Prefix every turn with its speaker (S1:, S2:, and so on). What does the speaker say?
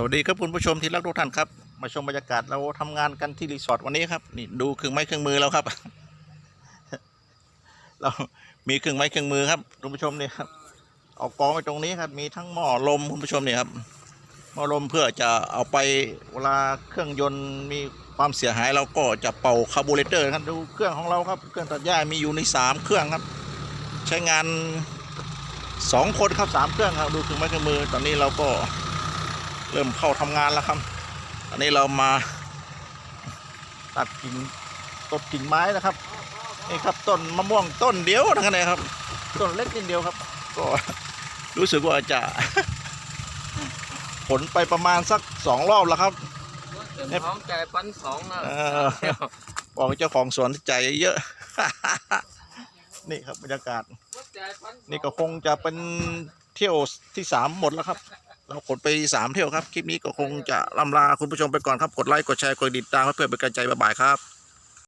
S1: สวัสดีครับคุณผู้ชมที่รักทุกท่านครับ มาชมบรรยากาศเราทำงานกันที่รีสอร์ทวันนี้ครับนี่ดูเครื่องไม้เครื่องมือเราครับ เรามีเครื่องไม้เครื่องมือครับคุณผู้ชมเนี่ยครับเอากองไว้ตรงนี้ครับ มีทั้งหม้อลมคุณผู้ชมเนี่ยครับหม้อลมเพื่อจะเอาไปเวลาเครื่องยนต์มีความเสียหายเราก็จะเป่าคาร์บูเรเตอร์ครับดูเครื่องของเราครับเครื่องตัดหญ้ามีอยู่ในสามเครื่องครับ ใช้งานสองคนครับสามเครื่องครับดูเครื่องไม้เครื่องมือ ตอนนี้เราก็ เริ่มเข้าทำงานแล้วครับอันนี้เรามาตัดกิ่งต้นกิ่งไม้นะครับนี่ครับต้นมะม่วงต้นเดียวทั้งนั้นเลยครับ ต้นเล็กนิดเดียวครับ ก็รู้สึกว่าจะผลไปประมาณสักสองรอบแล้วครับ
S2: เต็มท้องใจปันสองอะ
S1: เออบอกเจ้าของสวนใจเยอะ นี่ครับบรรยากาศ นี่ก็คงจะเป็นเที่ยวที่สามหมดแล้วครับ เราขนไปสามเที่ยวครับ คลิปนี้ก็คงจะล่ำลาคุณผู้ชมไปก่อนครับ กดไลค์ กดแชร์ กดติดตามเพื่อเป็นกำลังใจบ๊ายบายครับ